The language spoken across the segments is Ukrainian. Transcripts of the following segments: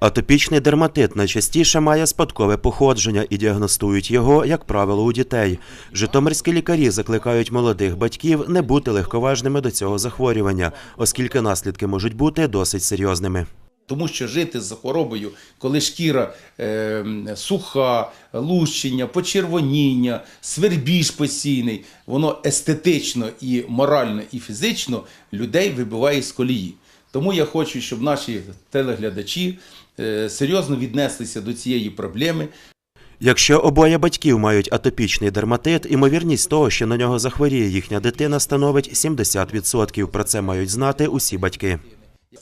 Атопічний дерматит найчастіше має спадкове походження і діагностують його, як правило, у дітей. Житомирські лікарі закликають молодих батьків не бути легковажними до цього захворювання, оскільки наслідки можуть бути досить серйозними. Тому що жити з хворобою, коли шкіра е, суха, лущення, почервоніння, свербіж постійний, воно естетично і морально, і фізично людей вибиває з колії. Тому я хочу, щоб наші телеглядачі е, серйозно віднеслися до цієї проблеми. Якщо обоє батьків мають атопічний дерматит, імовірність того, що на нього захворіє їхня дитина, становить 70%. Про це мають знати усі батьки.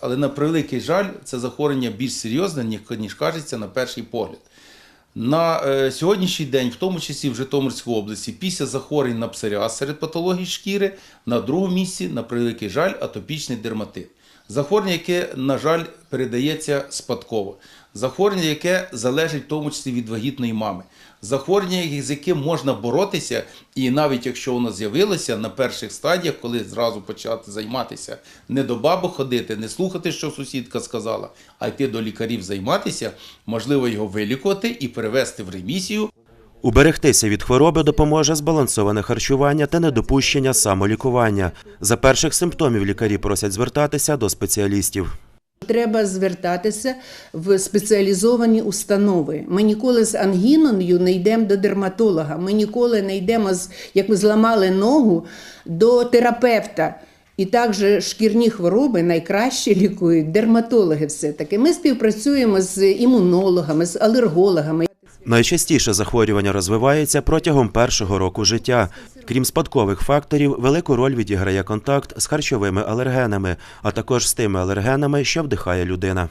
Але на превеликий жаль, це захворювання більш серйозне, ніж- ніж кажеться на перший погляд. На е, сьогоднішній день, в тому числі в Житомирській області, після захворювань на псоріаз серед патологій шкіри, на другому місці, на превеликий жаль, атопічний дерматит. Захворювання, яке, на жаль, передається спадково. Захворювання, яке залежить в тому числі від вагітної мами. Захворювання, з яким можна боротися, і навіть якщо воно з'явилося на перших стадіях, коли зразу почати займатися, не до бабу ходити, не слухати, що сусідка сказала, а йти до лікарів займатися, можливо його вилікувати і перевести в ремісію. Уберегтися від хвороби допоможе збалансоване харчування та недопущення самолікування. За перших симптомів лікарі просять звертатися до спеціалістів. Треба звертатися в спеціалізовані установи. Ми ніколи з ангіною не йдемо до дерматолога. Ми ніколи не йдемо, з, як ми зламали ногу, до терапевта. І також шкірні хвороби найкраще лікують дерматологи. Все таки ми співпрацюємо з імунологами, з алергологами. Найчастіше захворювання розвивається протягом першого року життя. Крім спадкових факторів, велику роль відіграє контакт з харчовими алергенами, а також з тими алергенами, що вдихає людина.